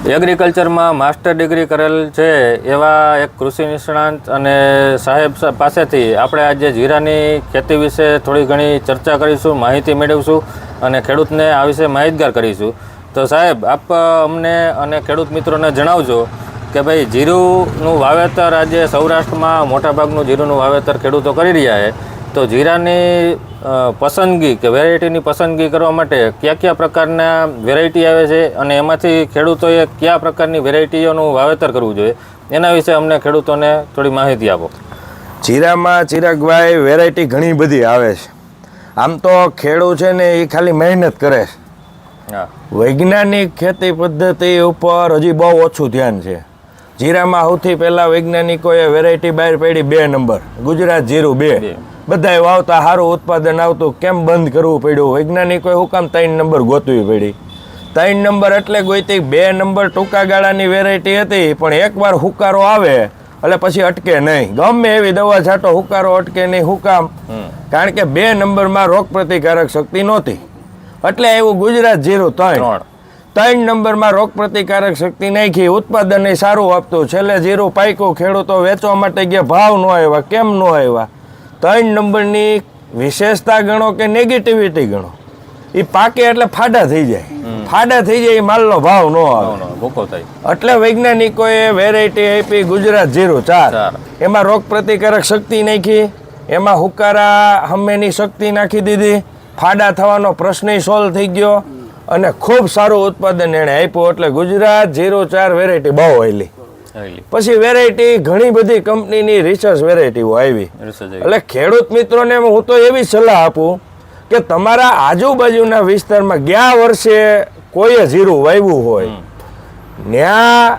એગ્રીકલ્ચરમાં master degree કરેલ છે એવા એક કૃષિ નિષ્ણાંત અને સાહેબ પાસેથી આપણે આજે જીરાની ખેતી વિશે થોડી ઘણી ચર્ચા કરીશું, માહિતી મેળવીશું અને ખેડૂતને આ વિશે માહિતગાર કરીશું. તો સાહેબ, આપ અમને અને ખેડૂત મિત્રોને જણાવજો કે ભાઈ, જીરુંનું વાવેતર આજે સૌરાષ્ટ્રમાં મોટાભાગનું જીરુંનું વાવેતર ખેડૂતો કરી રહ્યા છે. તો જીરાની પસંદગી કે વેરાયટીની પસંદગી કરવા માટે કયા કયા પ્રકારના વેરાયટી આવે છે અને એમાંથી ખેડૂતોએ કયા પ્રકારની વેરાયટીઓનું વાવેતર કરવું જોઈએ? એના વિશે અમને ખેડૂતોને થોડી માહિતી આપો. જીરામાં ચિરાગભાઈ વેરાયટી ઘણી બધી આવે છે. આમ તો ખેડૂત છે ને એ ખાલી મહેનત કરે છે. હા. વૈજ્ઞાનિક ખેતી પદ્ધતિ ઉપર હજી બહુ ઓછું ધ્યાન છે. જીરામાં સૌથી પહેલાં વૈજ્ઞાનિકોએ વેરાયટી બહાર પાડી બે નંબર ગુજરાત જીરું બે. બધાએ વાવતા સારું ઉત્પાદન આવતું કેમ બંધ કરવું પડ્યું? વૈજ્ઞાનિકોએ હું કામ ત્રણ નંબર ગોતવી પડી? ત્રણ નંબર એટલે ગોતી બે નંબર ટૂંકા ગાળાની વેરાયટી હતી પણ એકવાર હુકારો આવે એટલે પછી અટકે નહીં. ગમે એવી દવા છાંટો હુકારો અટકે નહીં હુકામ કારણ કે બે નંબરમાં રોગ પ્રતિકારક શક્તિ નહોતી. એટલે એવું ગુજરાત જીરું ત્રણ. ત્રણ નંબરમાં રોગ પ્રતિકારક શક્તિ નાખી ઉત્પાદન ય સારું આપતું. છેલ્લે જીરું પાક્યું ખેડૂતો વેચવા માટે ગયા ભાવ ન આવ્યા કેમ ન આવ્યા? ત્રણ નંબરની વિશેષતા ગણો કે નેગેટિવિટી ગણો? એ પાકે એટલે ફાડા થઈ જાય. ફાડા થઈ જાય એ માલનો ભાવ ન આવે. એટલે વૈજ્ઞાનિકોએ વેરાયટી આપી ગુજરાત જીરું ચાર. એમાં રોગ પ્રતિકારક શક્તિ નાખી એમાં હુકારા હમ્મેની શક્તિ નાખી દીધી. ફાડા થવાનો પ્રશ્ન સોલ્વ થઈ ગયો. અને ખૂબ સારું ઉત્પાદન એણે આપ્યું એટલે ગુજરાત જીરો ચાર વેરાયટી બહુ આવેલી. પછી વેરાયટી ઘણી બધી કંપનીની રિસર્ચ વેરાયટીઓ આવી. એટલે ખેડૂત મિત્રોને હું તો એવી સલાહ આપું કે તમારા આજુબાજુના વિસ્તારમાં ગયા વર્ષે કોઈએ જીરું વાવ્યું હોય. ત્યાં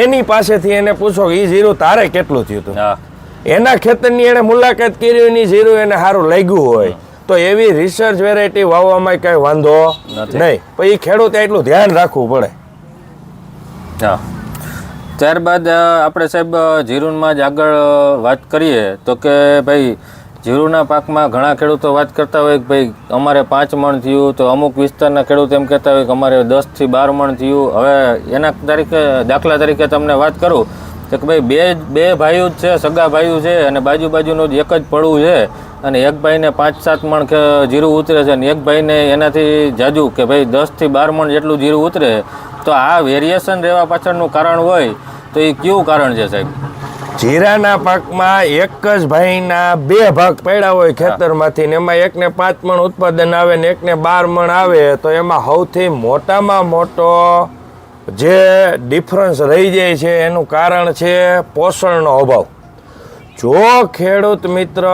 એની પાસેથી એને પૂછો કે એ જીરું તારે કેટલું થયું હતું? એના ખેતરની એને મુલાકાત કરી એની જીરું એને સારું લાગ્યું હોય. તો એવી રિસર્ચ વેરાયટી વાવવામાં કઈ વાંધો નથી. નહીં. પણ એ ખેડૂતે એટલું ધ્યાન રાખવું પડે. હા. ત્યારબાદ આપણે સાહેબ જીરુનમાં જ આગળ વાત કરીએ તો કે ભાઈ જીરુના પાકમાં ઘણા ખેડૂતો વાત કરતા હોય કે ભાઈ અમારે પાંચ મણ થયું તો અમુક વિસ્તારના ખેડૂત એમ કહેતા હોય કે અમારે દસથી બાર મણ થયું. હવે એના તરીકે દાખલા તરીકે તમને વાત કરું તો કે ભાઈ બે બે ભાઈઓ જ છે સગા ભાઈઓ છે અને બાજુ બાજુનું જ એક જ પડવું છે. અને એક ભાઈને પાંચ સાત મણ કે જીરું ઉતરે છે અને એક ભાઈને એનાથી જાજુ કે ભાઈ દસથી બાર મણ જેટલું જીરું ઉતરે, તો આ વેરિએશન રહેવા પાછળનું કારણ હોય, તો એ કયું કારણ છે સાહેબ? જીરાના પાકમાં એક જ ભાઈના બે ભાગ પડ્યા હોય ખેતરમાંથી ને એમાં એકને પાંચ મણ ઉત્પાદન આવે ને એકને બાર મણ આવે, તો એમાં સૌથી મોટામાં મોટો જે ડિફરન્સ રહી જાય છે એનું કારણ છે પોષણનો અભાવ. જો ખેડૂત મિત્ર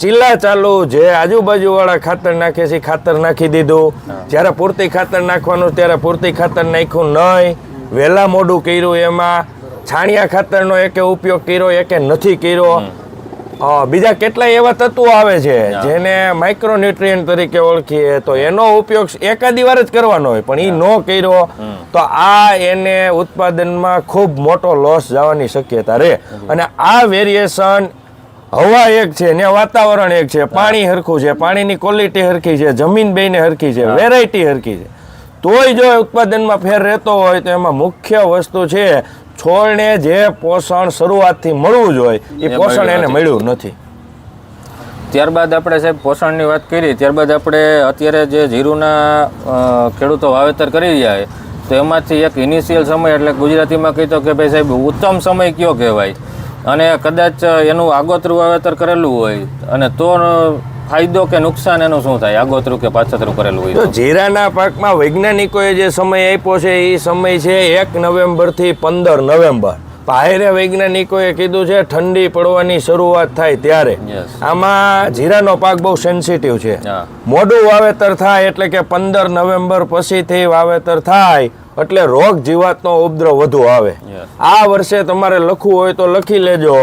ચીલા ચાલુ જે આજુબાજુવાળા ખાતર નાખે છે ખાતર નાખી દીધું. જ્યારે પૂરતી ખાતર નાખવાનું ત્યારે પૂરતી ખાતર નાખ્યું નહીં. વહેલા મોડું કર્યું એમાં. છાણિયા ખાતરનો એકે ઉપયોગ કર્યો એકે નથી કર્યો. બીજા કેટલાય એવા તત્વો આવે છે જેને માઇક્રોન્યુટ્રિયન તરીકે ઓળખીએ. તો એનો ઉપયોગ એકાદી વાર જ કરવાનો હોય પણ એ ન કર્યો તો આ એને ઉત્પાદનમાં ખૂબ મોટો લોસ જવાની શક્યતા રહે. અને આ વેરિએશન હવા એક છે ને વાતાવરણ એક છે પાણી હરખું છે પાણીની ક્વોલિટી હરખી છે જમીન બેને હરખી છે વેરાયટી હરખી છે. તોય જો ઉત્પાદનમાં ફેર રહેતો હોય તો એમાં મુખ્ય વસ્તુ છે છોડને જે પોષણ શરૂઆતથી મળવું જોઈએ એ એ પોષણ એને મળ્યું નથી. ત્યારબાદ આપણે સાહેબ પોષણની વાત કરી ત્યારબાદ આપણે અત્યારે જે જીરુના ખેડૂતો વાવેતર કરી રહ્યા છે તો એમાંથી એક ઇનિશિયલ સમય એટલે ગુજરાતીમાં કહીતો કે ભાઈ સાહેબ ઉત્તમ સમય કયો કહેવાય? અને કદાચ એનું આગોતરું વાવેતર કરેલું હોય અને તો ફાયદો કે નુકસાન એનું શું થાય? આગોતરું કે પાછતરું કરેલું હોય તો તો? જીરાના પાકમાં વૈજ્ઞાનિકોએ જે સમય આપ્યો છે એ સમય છે એક નવેમ્બરથી પંદર નવેમ્બર. પાયરે વૈજ્ઞાનિકોએ કીધું છે ઠંડી પડવાની શરૂઆત થાય ત્યારે. આમાં જીરાનો પાક બહુ સેન્સિટિવ છે. મોડું વાવેતર થાય એટલે કે પંદર નવેમ્બર પછીથી વાવેતર થાય એટલે રોગ જીવાતનો ઉપદ્રવ વધુ આવે. આ વર્ષે તમારે લખવું હોય તો લખી લેજો.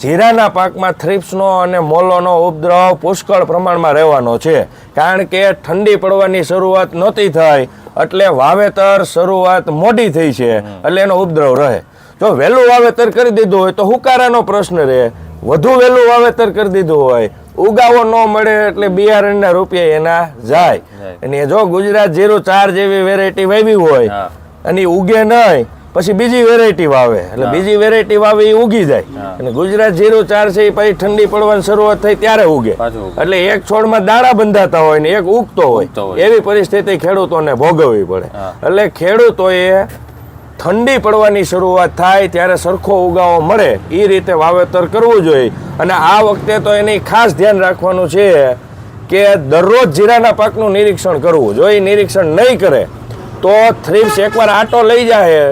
જીરાના પાકમાં થ્રિપ્સનો અને મોલોનો ઉપદ્રવ પુષ્કળ પ્રમાણમાં રહેવાનો છે. કારણ કે ઠંડી પડવાની શરૂઆત નહોતી થઈ એટલે વાવેતર શરૂઆત મોડી થઈ છે એટલે એનો ઉપદ્રવ રહે. જો વહેલું વાવેતર કરી દીધું હોય તો હુકારાનો પ્રશ્ન રહે. વધુ વહેલું વાવેતર કરી દીધું હોય ઉગાવો ન મળે એટલે બિયારણના રૂપિયા એના જાય. અને જો ગુજરાત જીરો ચાર જેવી વેરાયટી વાવી હોય અને ઉગે નહીં પછી બીજી વેરાયટી વાવે. એટલે બીજી વેરાયટી વાવે એ ઉગી જાય. અને ગુજરાત જીરું ચાર છે એ પછી ઠંડી પડવાની શરૂઆત થઈ ત્યારે ઉગે. એટલે એક છોડમાં દાણા બંધાતા હોય ને એક ઉગતો હોય. એવી પરિસ્થિતિ ખેડૂતોને ભોગવવી પડે. એટલે ખેડૂતોએ ઠંડી પડવાની શરૂઆત થાય ત્યારે સરખો ઉગાવો મળે. એ રીતે વાવેતર કરવું જોઈએ. અને આ વખતે તો એની ખાસ ધ્યાન રાખવાનું છે કે દરરોજ જીરાના પાકનું નિરીક્ષણ કરવું. જો એ નિરીક્ષણ નહીં કરે તો થ્રીપ્સ એકવાર આટો લઈ જાય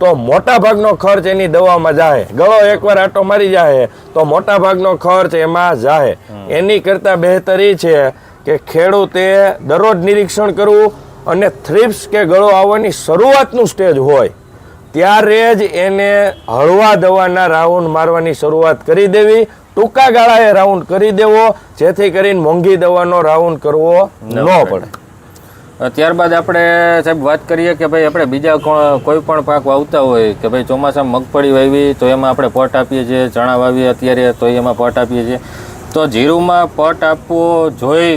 તો મોટા ભાગનો ખર્ચ એની દવામાં જાય ગળો એકવાર આટો મારી જાય તો મોટા ભાગનો ખર્ચ એમાં જાય એની કરતાં બહેતર એ છે કે ખેડૂતે દરરોજ નિરીક્ષણ કરવું અને થ્રીપ્સ કે ગળો આવવાની શરૂઆતનું સ્ટેજ હોય. ત્યારે જ એને હળવા દવાના રાઉન્ડ મારવાની શરૂઆત કરી દેવી. ટૂંકા ગાળાએ રાઉન્ડ કરી દેવો જેથી કરીને મોંઘી દવાનો રાઉન્ડ કરવો ન પડે. ત્યારબાદ આપણે સાહેબ વાત કરીએ કે ભાઈ આપણે બીજા કોઈ પણ પાક વાવતા હોય કે ભાઈ ચોમાસામાં મગફળી વાવી તો એમાં આપણે પટ આપીએ છીએ ચણા વાવીએ અત્યારે તો એમાં પટ આપીએ છીએ. તો જીરુમાં પટ આપવો જોઈ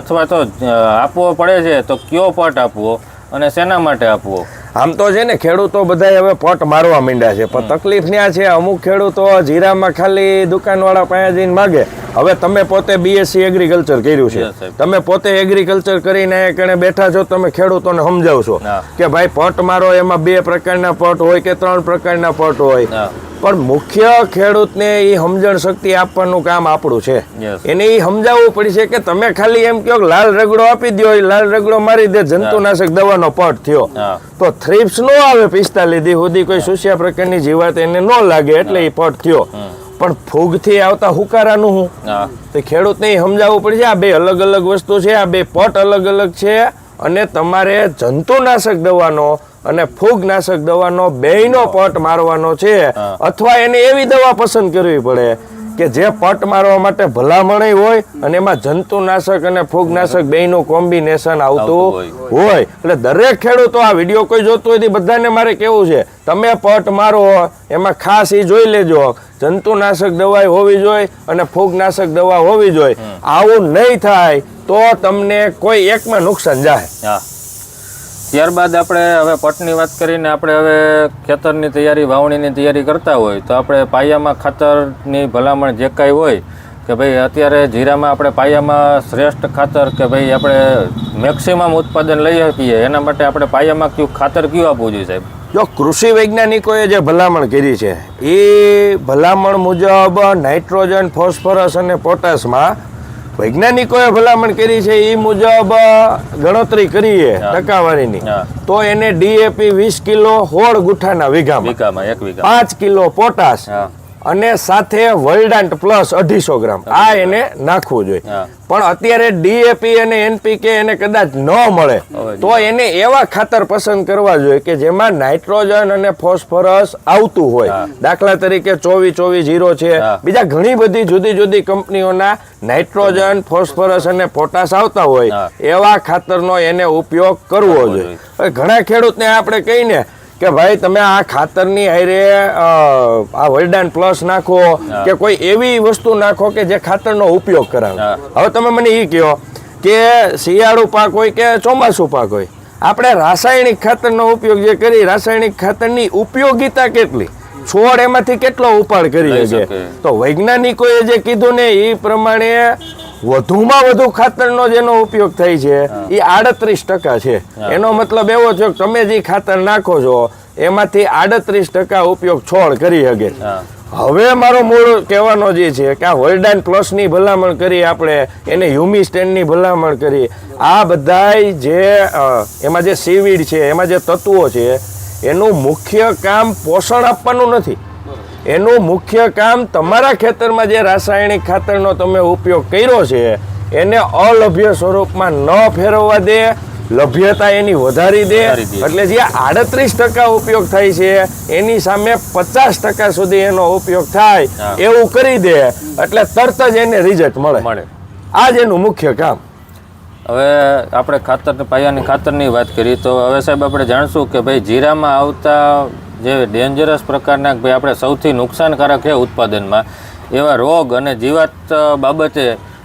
અથવા તો આપવો પડે છે તો કયો પટ આપવો અને શેના માટે આપવો? આમ તો છે ને ખેડૂતો બધા હવે પટ મારવા માંડ્યા છે. પણ તકલીફ ત્યાં છે અમુક ખેડૂતો જીરામાં ખાલી દુકાનવાળા પાસે જઈને માગે. હવે તમે પોતે બીએસસી એગ્રીકલ્ચર કર્યું છે. તમે પોતે એગ્રીકલ્ચર કરીને કણે બેઠા છો તમે ખેડૂતોને સમજાવશો કે ભાઈ પટ મારો એમાં બે પ્રકારના પટ હોય કે ત્રણ પ્રકારના પટ હોય. પણ મુખ્ય ખેડૂતને એ સમજણ શક્તિ આપવાનું કામ આપણું છે. એને એ સમજાવવું પડશે કે તમે ખાલી એમ કહો લાલ રગડો આપી દો એ લાલ રગડો મારી દે જંતુનાશક દવાનો પટ થયો. તો થ્રીપ્સ નો આવે પિસ્તાલીસ દી સુધી કોઈ સુસ્યા પ્રકારની જીવાત એને ન લાગે એટલે એ પટ થયો. પણ ફૂગથી આવતા હુકારાનું હું? હા. તો ખેડૂતને એ સમજાવવું પડશે આ બે અલગ અલગ વસ્તુ છે આ બે પટ અલગ અલગ છે અને તમારે જંતુનાશક દવાનો અને ફૂગનાશક દવાનો બેયનો પટ મારવાનો છે. અથવા એને એવી દવા પસંદ કરવી પડે કે જે પટ મારવા માટે ભલામણ હોય અને એમાં જંતુનાશક અને ફૂગનાશક બેયનું કોમ્બિનેશન આવતું આવતું હોય. એટલે દરેક ખેડૂતો આ વીડિયો કોઈ જોતો હોય બધાને મારે કેવું છે તમે પટ મારો એમાં ખાસ એ જોઈ લેજો જંતુનાશક દવા હોવી જોઈએ અને ફૂગનાશક દવા હોવી જોઈએ. આવું નહીં થાય તો તમને કોઈ એકમાં નુકસાન જાય. હા. ત્યારબાદ આપણે હવે પટની વાત કરીને આપણે હવે ખેતરની તૈયારી વાવણીની તૈયારી કરતા હોય તો આપણે પાયામાં ખાતરની ભલામણ જે કાંઈ હોય કે ભાઈ અત્યારે જીરામાં આપણે પાયામાં શ્રેષ્ઠ ખાતર કે ભાઈ આપણે મેક્સિમમ ઉત્પાદન લઈ શકીએ એના માટે આપણે પાયામાં કયું ખાતર કયું આપવું જોઈએ સાહેબ? જો કૃષિ વૈજ્ઞાનિકોએ જે ભલામણ કરી છે એ ભલામણ મુજબ નાઇટ્રોજન ફોસ્ફરસ અને પોટાશમાં વૈજ્ઞાનિકોએ ભલામણ કરી છે એ મુજબ ગણતરી કરીએ ટકાવારીની. તો એને ડીએપી વીસ કિલો હોળ ગુઠાના વીઘામાં. વીઘામાં વીઘા પાંચ કિલો પોટાશ. અને સાથે વલ્ડાન્ટ પ્લસ અઢીસો ગ્રામ. આ એને નાખવું જોઈએ. પણ અત્યારે ડીએપી અને એનપીકે એને કદાચ ન મળે તો એને એવા ખાતર પસંદ કરવા જોઈએ કે જેમાં નાઇટ્રોજન અને ફોસ્ફરસ આવતું હોય. દાખલા તરીકે ચોવી ચોવી જીરો છે. બીજા ઘણી બધી જુદી જુદી કંપનીઓના નાઇટ્રોજન ફોસ્ફરસ અને પોટાશ આવતા હોય એવા ખાતરનો એને ઉપયોગ કરવો જોઈએ. ઘણા ખેડૂતને આપણે કહીને કે ભાઈ તમે આ ખાતરની હારે આ વર્લ્ડાન પ્લસ નાખો કે કોઈ એવી વસ્તુ નાખો કે જે ખાતરનો ઉપયોગ કરાવે. હવે તમે મને એ કહો કે શિયાળુ પાક હોય કે ચોમાસું પાક હોય આપણે રાસાયણિક ખાતરનો ઉપયોગ જે કરી રાસાયણિક ખાતરની ઉપયોગિતા કેટલી? છોડ એમાંથી કેટલો ઉપાડ કરી લઈ શકે? શકે. તો વૈજ્ઞાનિકોએ જે કીધું ને એ પ્રમાણે વધુમાં વધુ ખાતરનો જેનો ઉપયોગ થાય છે એ આડત્રીસ ટકા છે. એનો મતલબ એવો છે કે તમે જે ખાતર નાખો છો એમાંથી આડત્રીસ ટકા ઉપયોગ છોડ કરી શકે હવે મારો મૂળ કહેવાનો જે છે કે આ વર્લ્ડાન પ્લસની ભલામણ કરી આપણે એને હ્યુમી સ્ટેન્ડની ભલામણ કરી. આ બધાય જે એમાં જે સીવીડ છે એમાં જે તત્વો છે એનું મુખ્ય કામ પોષણ આપવાનું નથી. એનું મુખ્ય કામ તમારા ખેતરમાં જે રાસાયણિક ખાતરનો તમે ઉપયોગ કર્યો છે એને અલભ્ય સ્વરૂપમાં ન ફેરવવા દે લભ્યતા એની વધારી દે. એટલે જે આડત્રીસ ટકા ઉપયોગ થાય છે એની સામે પચાસ ટકા સુધી એનો ઉપયોગ થાય એવું કરી દે એટલે તરત જ એને રિઝલ્ટ મળે. મળે. આ જ એનું મુખ્ય કામ. હવે આપણે ખાતર પાયાની ખાતરની વાત કરી તો હવે સાહેબ આપણે જાણશું કે ભાઈ જીરામાં આવતા જે ડેન્જરસ પ્રકારના ભાઈ આપણે સૌથી નુકસાનકારક છે ઉત્પાદનમાં એવા રોગ અને જીવાત બાબતે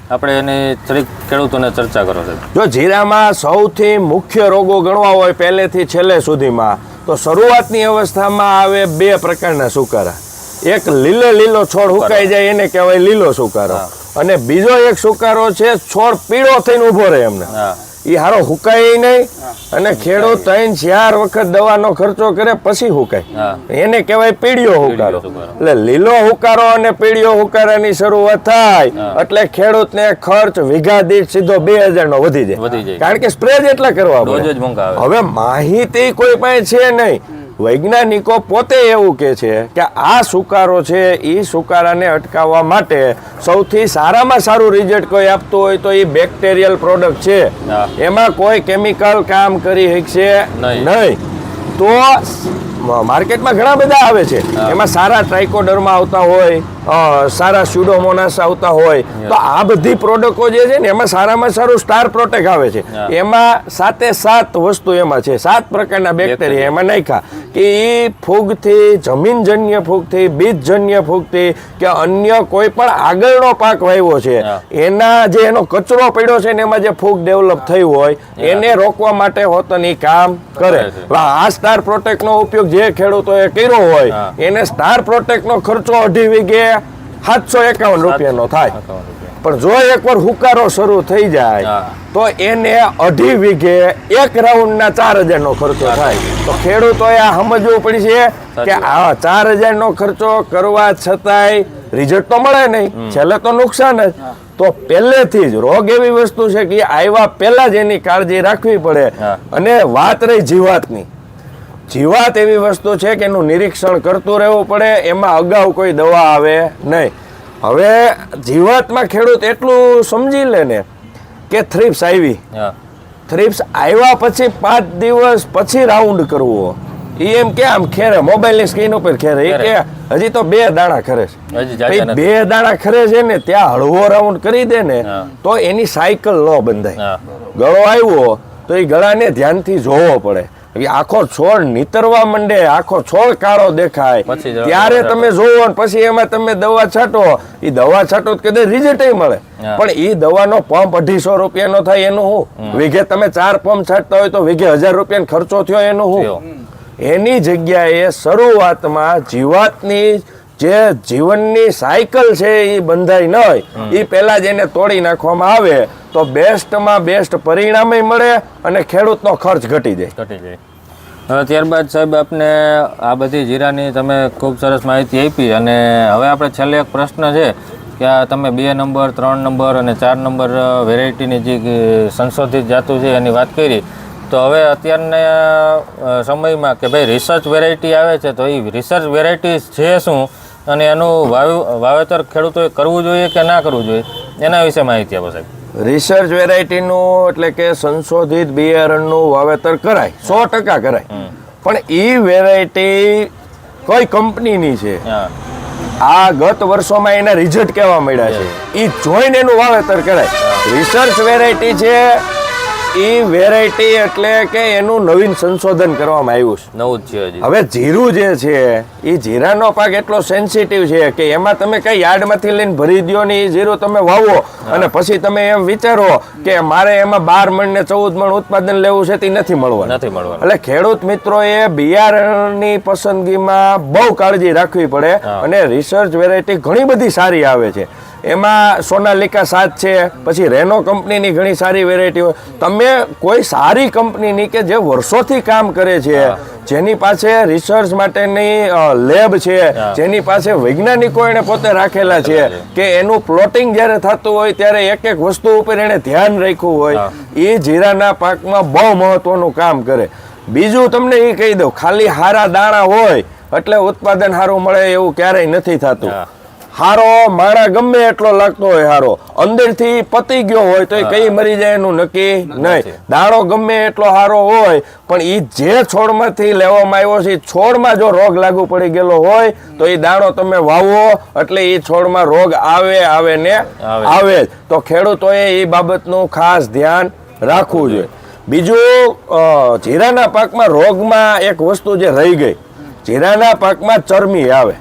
આપણે એની થોડીક ખેડૂતોને ચર્ચા કરો છો જો જીરામાં સૌથી મુખ્ય રોગો ગણવા હોય પહેલેથી છેલ્લે સુધીમાં તો શરૂઆતની અવસ્થામાં આવે બે પ્રકારના સુકારા. એક લીલો લીલો છોડ હુકાઈ જાય એને કહેવાય લીલો સુકારો. અને બીજો એક સુકારો છે છોડ પીળો થઈને ઊભો રહે એમને. હા. એ હારો હુકાય નહીં અને ખેડૂત ત્રણ ચાર વખત દવાનો ખર્ચો કરે પછી હુકાય. એને કહેવાય પીડિયો હુકારો. એટલે લીલો હુકારો અને પીડિયો હુકારાની શરૂઆત થાય એટલે ખેડૂતને ખર્ચ વીઘા દીઠ સીધો બે હજાર નો વધી જાય. કારણ કે સ્પ્રે જ એટલા કરવા હવે માહિતી કોઈ પાસે છે નહીં. વૈજ્ઞાનિકો પોતે એવું કે છે કે આ સુકારો છે એ સુકારાને અટકાવવા માટે સૌથી સારામાં સારું રિઝલ્ટ કોઈ આપતું હોય તો એ બેક્ટેરિયલ પ્રોડક્ટ છે. એમાં કોઈ કેમિકલ કામ કરી શકશે નહીં. નહીં. તો માર્કેટમાં ઘણા બધા આવે છે. એમાં સારા ટ્રાઇકોડરમાં આવતા હોય સારા સ્યુડોમોનાસ આવતા હોય તો આ બધી પ્રોડક્ટો જે છે ને એમાં સારામાં સારું સ્ટાર પ્રોટેક આવે છે. એમાં સાતે સાત વસ્તુ એમાં છે. સાત પ્રકારના બેક્ટેરિયા એમાં નાખ્યા કે એ ફૂગથી જમીનજન્ય ફૂગથી બીજજન્ય ફૂગથી કે અન્ય કોઈ પણ આગળનો પાક વાવ્યો છે એના જે એનો કચરો પડ્યો છે ને એમાં જે ફૂગ ડેવલપ થઈ હોય એને રોકવા માટે હોતન કામ કરે. કરે આ સ્ટાર પ્રોટેક્ટનો ઉપયોગ જે ખેડૂતોએ કર્યો હોય એને સ્ટાર પ્રોટેક્ટનો ખર્ચો અઢી વીઘે સાતસો એકાવન રૂપિયાનો થાય. પણ જો એકવાર હુકારો શરૂ થઈ જાય તો એને અઢી વીઘે એક રાઉન્ડના ચાર હજારનો ખર્ચો થાય. તો ખેડૂતોએ આ સમજવું પડશે કે આ ચાર હજારનો ખર્ચો કરવા છતાંય રિઝલ્ટ તો મળે નહીં. છેલ્લે તો નુકસાન જ. તો પહેલેથી જ રોગ એવી વસ્તુ છે કે આવ્યા પહેલા જ એની કાળજી રાખવી પડે. અને વાત રહી જીવાતની. જીવાત એવી વસ્તુ છે કે એનું નિરીક્ષણ કરતું રહેવું પડે એમાં અગાઉ કોઈ દવા આવે નહીં. હવે જીવાતમાં ખેડૂત એટલું સમજી લે ને કે થ્રીપ્સ આવી. થ્રીપ્સ આવ્યા પછી પાંચ દિવસ પછી રાઉન્ડ કરવો. એ એમ કે આમ ખેરે મોબાઈલની સ્ક્રીન ઉપર ખેરે. એ કે હજી તો બે દાણા ખરે છે. બે દાણા ખરે છે ને ત્યાં હળવો રાઉન્ડ કરી દે ને તો એની સાયકલ ન બંધાય. ગળો આવ્યો તો એ ગળાને ધ્યાનથી જોવો પડે. આખો છોડ નીતરવા માંડે આખો છોડ કાળો દેખાય. ત્યારે તમે જોવો પછી એમાં તમે દવા છાંટો. એ દવા છાંટો કદાચ રિઝલ્ટ મળે. પણ એ દવાનો પંપ અઢીસો રૂપિયાનો થાય એનું હું. વીઘે તમે ચાર પંપ છાંટતા હોય તો વીઘે હજાર રૂપિયાનો ખર્ચો થયો એનું હું. એની જગ્યાએ શરૂઆતમાં જીવાતની જે જીવનની સાયકલ છે એ બંધાઈ ન હોય. એ પહેલા જ એને તોડી નાખવામાં આવે તો બેસ્ટમાં બેસ્ટ પરિણામે મળે અને ખેડૂતનો ખર્ચ ઘટી જાય. ઘટી જાય. હવે ત્યારબાદ સાહેબ આપને આ બધી જીરાની તમે ખૂબ સરસ માહિતી આપી અને હવે આપણે છેલ્લે એક પ્રશ્ન છે કે આ તમે બે નંબર, ત્રણ નંબર અને ચાર નંબર વેરાયટીની જે સંશોધિત જાતું છે એની વાત કરી. તો હવે અત્યારના સમયમાં કે ભાઈ રિસર્ચ વેરાયટી આવે છે, તો એ રિસર્ચ વેરાયટી છે શું? અને એનું વાવ, વાવેતર ખેડૂતોએ કરવું જોઈએ કે ના કરવું જોઈએ? એના વિશે માહિતી આપો સાહેબ. રિસર્ચ વેરાયટીનું એટલે કે સંશોધિત બિયારણનું વાવેતર કરાય સો ટકા કરાય. પણ એ વેરાયટી કઈ કંપનીની છે? આ ગત વર્ષોમાં એના રિઝલ્ટ કેવા મળ્યા છે. એ જોઈને એનું વાવેતર કરાય. રિસર્ચ વેરાયટી છે એ વેરાયટી એટલે કે એનું નવીન સંશોધન કરવામાં આવ્યું છે. નવું જ છે હવે જીરું જે છે એ જીરાનો પાક એટલો સેન્સિટિવ છે કે એમાં તમે કઈ યાર્ડમાંથી લઈને ભરી દો ને એ જીરું તમે વાવો અને પછી તમે એમ વિચારો કે મારે એમાં બાર મણ ને ચૌદ મણ ઉત્પાદન લેવું છે તે નથી મળવાનું. નથી મળવાનું. એટલે ખેડૂત મિત્રોએ બિયારણની પસંદગીમાં બહુ કાળજી રાખવી પડે અને રિસર્ચ વેરાયટી ઘણી બધી સારી આવે છે. એમાં સોનાલિકા સાત છે પછી રેનો કંપનીની ઘણી સારી વેરાયટી હોય. તમે કોઈ સારી કંપનીની કે જે વર્ષોથી કામ કરે છે જેની પાસે રિસર્ચ માટેની લેબ છે જેની પાસે વૈજ્ઞાનિકો એને પોતે રાખેલા છે કે એનું પ્લોટિંગ જ્યારે થતું હોય ત્યારે એક એક વસ્તુ ઉપર એને ધ્યાન રાખ્યું હોય એ જીરાના પાકમાં બહુ મહત્વનું કામ કરે. બીજું તમને એ કહી દઉં ખાલી હારા દાણા હોય એટલે ઉત્પાદન સારું મળે એવું ક્યારેય નથી થતું. હારો માણા ગમે એટલો લાગતો હોય હારો. અંદરથી પતી ગયો હોય તો એ કઈ મરી જાય એનું નક્કી નહીં. દાણો ગમે એટલો હારો હોય પણ એ જે છોડમાંથી લેવામાં આવ્યો છે છોડમાં જો રોગ લાગુ પડી ગયેલો હોય તો એ દાણો તમે વાવો એટલે એ છોડમાં રોગ આવે આવે ને આવે. આવે જ. તો ખેડૂતોએ એ બાબતનું ખાસ ધ્યાન રાખવું જોઈએ. બીજું જીરાના પાકમાં રોગમાં એક વસ્તુ જે રહી ગઈ જીરાના પાકમાં ચરમી આવે.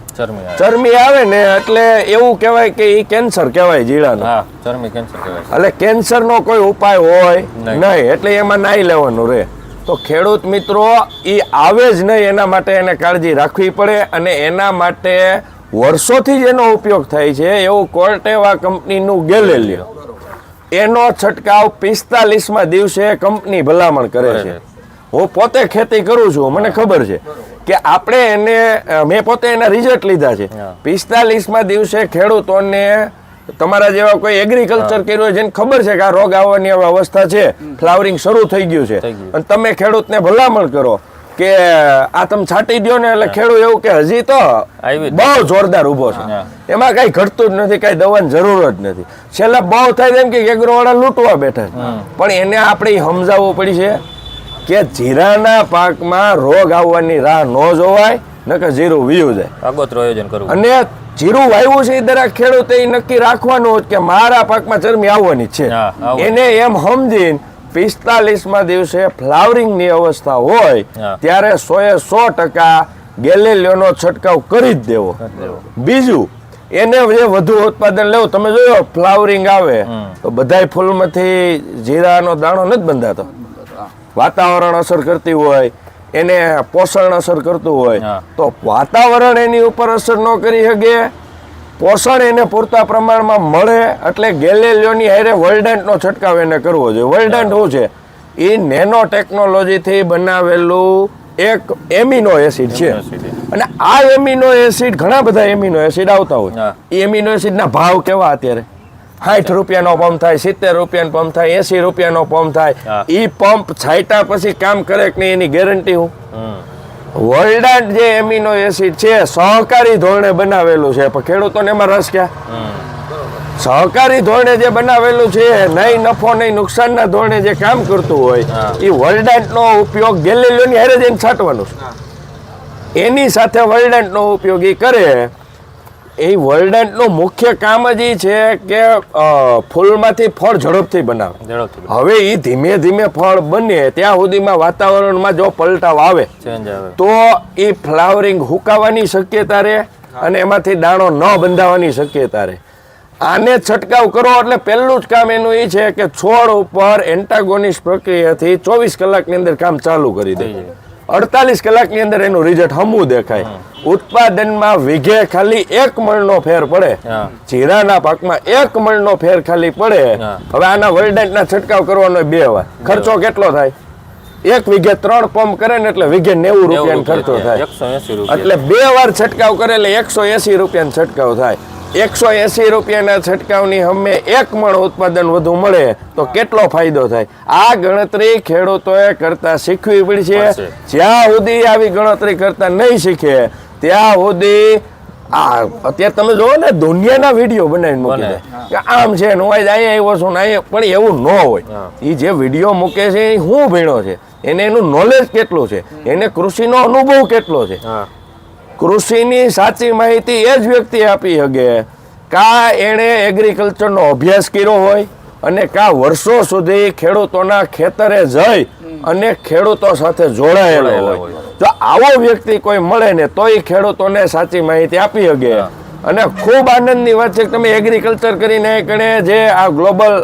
ચરમી આવે. ને એટલે એવું કહેવાય કે એ કેન્સર કહેવાય જીરાનું. ચરમી કેન્સર કહેવાય એટલે કેન્સરનો કોઈ ઉપાય હોય નહીં. નહીં એટલે એમાં નાઈ લેવાનું રહે તો ખેડૂત મિત્રો એ આવે જ નહીં એના માટે એને કાળજી રાખવી પડે અને એના માટે વર્ષોથી જ એનો ઉપયોગ થાય છે એવું કોર્ટેવા કંપનીનું ગેલેલિયો. એનો છંટકાવ પિસ્તાલીસમાં દિવસે કંપની ભલામણ કરે છે. હું પોતે ખેતી કરું છું મને ખબર છે. કે આપણે એને મેં પોતે એના રિઝલ્ટ લીધા છે. પિસ્તાલીસમાં દિવસે ખેડૂતોને તમારા જેવા કોઈ એગ્રીકલ્ચર કર્યું હોય જેને ખબર છે કે આ રોગ આવવાની અવસ્થા છે. ફ્લાવરિંગ શરૂ થઈ ગયું છે. અને તમે ખેડૂતને ભલામણ કરો કે આ તમે છાંટી દો ને એટલે ખેડૂત એવું કે હજી તો. બહુ જોરદાર ઊભો છે. એમાં કઈ ઘટતું જ નથી કઈ દવાની જરૂર જ નથી. છેલ્લે બહુ થાય એમ કે એગ્રોવાળા લૂંટવા બેઠા છે. પણ એને આપણે સમજાવવું પડી છે કે જીરાના પાકમાં રોગ આવવાની રાહ ન જોવાય નકર જીરું વીયું જાય આગોતરું આયોજન કરવું અને જીરું વાવ્યું છે એ દરેક ખેડૂતે નક્કી રાખવાનું કે મારા પાકમાં ચરમી આવવાની છે. એને એમ સમજીને પિસ્તાલીસમાં દિવસે ફ્લાવરિંગની અવસ્થા હોય. ત્યારે સોએ સો ટકા ગેલેલિયોનો છંટકાવ કરી જ દેવો બીજું એને જે વધુ ઉત્પાદન લેવું તમે જોયો ફ્લાવરિંગ આવે. તો બધાય ફૂલમાંથી જીરાનો દાણો નથી બંધાતો વાતાવરણ અસર કરતી હોય એને પોષણ અસર કરતું હોય. તો વાતાવરણ એની ઉપર અસર ન કરી શકે. પોષણ એને પૂરતા પ્રમાણમાં મળે એટલે ગેલેલિયોની હારે વર્લ્ડન્ટનો છંટકાવ એને કરવો જોઈએ. વર્લ્ડન્ટ શું છે? એ નેનો ટેકનોલોજીથી બનાવેલું એક એમિનો એસિડ છે. અને આ એમિનો એસિડ ઘણા બધા એમિનો એસિડ આવતા હોય. એ એમિનો એસિડના ભાવ કેવા અત્યારે? સાઠ રૂપિયાનો પંપ થાય સિત્તેર રૂપિયાનો પંપ થાય એસી રૂપિયાનો પંપ થાય. એ પંપ છાંટ્યા પછી કામ કરે કે નહીં એની ગેરંટી હું? હમ. વર્લ્ડાન્ટ જે એમિનો એસિડ છે સહકારી ધોરણે બનાવેલું છે. પણ ખેડૂતોને એમાં રસ ક્યાં? સહકારી ધોરણે જે બનાવેલું છે નહીં નફો નહીં નુકસાનના ધોરણે જે કામ કરતું હોય. એ વર્લ્ડાન્ટનો ઉપયોગ ગેલેલિયોની હારે જઈને છાંટવાનું છે. એની સાથે વર્લ્ડાન્ટનો ઉપયોગ એ કરે એ વર્લ્ડાન્ટનું મુખ્ય કામ જ એ છે કે ફૂલમાંથી ફળ ઝડપથી બનાવે. હવે એ ધીમે ધીમે ફળ બને ત્યાં સુધીમાં વાતાવરણમાં જો પલટાવ આવે તો એ ફ્લાવરિંગ હુકાવાની શક્યતા રહે અને એમાંથી દાણો ન બંધાવાની શક્યતા રહે. આને છંટકાવ કરો એટલે પહેલું જ કામ એનું એ છે કે છોડ ઉપર એન્ટાગોનિસ પ્રક્રિયાથી ચોવીસ કલાકની અંદર કામ ચાલુ કરી દે. અડતાલીસ કલાકની અંદર એનું રિઝલ્ટ હમવું દેખાય. ઉત્પાદનમાં વીઘે ખાલી એક મણનો ફેર પડે. જીરાના પાકમાં એક મણનો ફેર ખાલી પડે. હવે આના વર્લ્ડન્ટના છંટકાવ કરવાનો બે વાર ખર્ચો કેટલો થાય? એક વીઘે ત્રણ પંપ કરે ને એટલે વીઘે નેવું રૂપિયાનો ખર્ચો થાય. એકસો એસી રૂપિયા. એટલે બે વાર છંટકાવ કરે એટલે એકસો એસી રૂપિયાનો છંટકાવ થાય. એકસો એસી રૂપિયાના છંટકાવની અમે એક મણ ઉત્પાદન વધુ મળે તો કેટલો ફાયદો થાય? આ ગણતરી ખેડૂતોએ કરતા શીખવી પડશે. જ્યાં સુધી આવી ગણતરી કરતા નહીં શીખે ત્યાં સુધી આ અત્યારે તમે જોવો ને દુનિયાના વીડિયો બનાવીને મૂકી દે. કે આમ છે નો અહીંયા આવ્યો છું ને પણ એવું ન હોય. એ જે વીડિયો મૂકે છે એ શું ભીણો છે? એને એનું નોલેજ કેટલું છે? એને કૃષિનો અનુભવ કેટલો છે? કૃષિની સાચી માહિતી એ જ વ્યક્તિ આપી શકે. કા એણે એગ્રીકલ્ચરનો અભ્યાસ કર્યો હોય અને કા વર્ષો સુધી ખેડૂતોના ખેતરે જઈ અને ખેડૂતો સાથે જોડાયેલો હોય. જો આવો વ્યક્તિ કોઈ મળે ને તો એ ખેડૂતોને સાચી માહિતી આપી શકે. અને ખૂબ આનંદની વાત છે કે તમે એગ્રીકલ્ચર કરીને કણે જે આ ગ્લોબલ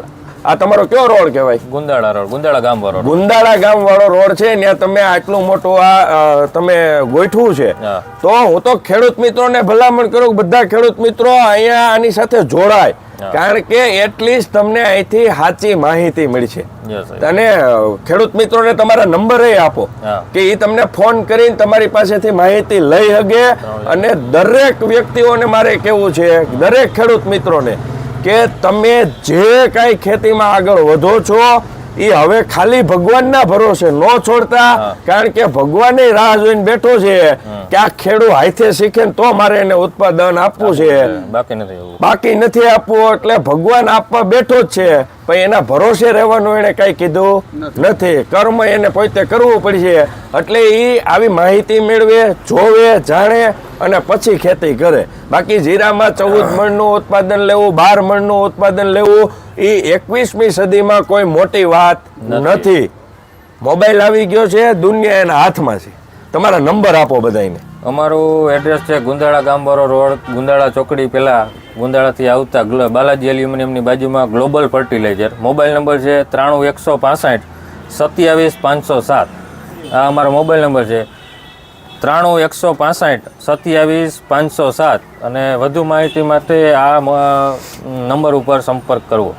આ તમારો કયો રોડ કહેવાય? ગુંદાળા રોડ ગુંદાળા ગામ વાળો ગુંદાળા ગામ વાળો રોડ છે ત્યાં તમે આટલું મોટું આ તમે ગોઠવું છે. તો હું તો ખેડૂત મિત્રોને ભલામણ કરું બધા ખેડૂત મિત્રો અહીંયા આની સાથે જોડાય. કારણ કે એટલીસ્ટ તમને અહીંથી સાચી માહિતી મળશે છે. અને ખેડૂત મિત્રોને તમારા નંબર એ આપો કે એ તમને ફોન કરીને તમારી પાસેથી માહિતી લઈ શકે અને દરેક વ્યક્તિઓને મારે કેવું છે દરેક ખેડૂત મિત્રોને કે તમે જે કાંઈ ખેતીમાં આગળ વધો છો એ હવે ખાલી ભગવાનના ભરોસે ન છોડતા કારણ કે ભગવાન રાહ જોઈને બેઠો છે કે આ ખેડૂત હાથે શીખે તો મારે એને ઉત્પાદન આપવું છે. બાકી નથી બાકી નથી આપવું એટલે ભગવાન આપવા બેઠો જ છે. પણ એના ભરોસે રહેવાનું એને કઈ કીધું નથી. કર્મ એને પોતે કરવું પડશે. એટલે એ આવી માહિતી મેળવે જોવે જાણે અને પછી ખેતી કરે. બાકી જીરામાં ચૌદ મણનું ઉત્પાદન લેવું બાર મણનું ઉત્પાદન લેવું એ એકવીસમી સદીમાં કોઈ મોટી વાત નથી. નથી. મોબાઈલ આવી ગયો છે દુનિયા એના હાથમાં છે. તમારા નંબર આપો બધાને અમારું એડ્રેસ છે ગુંદાળા ગામવાળો રોડ, ગુંદાળા ચોકડી પહેલાં ગુંદાળાથી આવતા બાલાજી એલ્યુમિનિયમની બાજુમાં ગ્લોબલ ફર્ટિલાઇઝર. મોબાઈલ નંબર છે ત્રાણું એકસો પાસઠ સત્યાવીસ પાંચસો સાત. આ અમારો મોબાઈલ નંબર છે ત્રાણું એકસો પાસઠ સત્યાવીસ પાંચસો સાત. અને વધુ માહિતી માટે આ નંબર ઉપર સંપર્ક કરવો.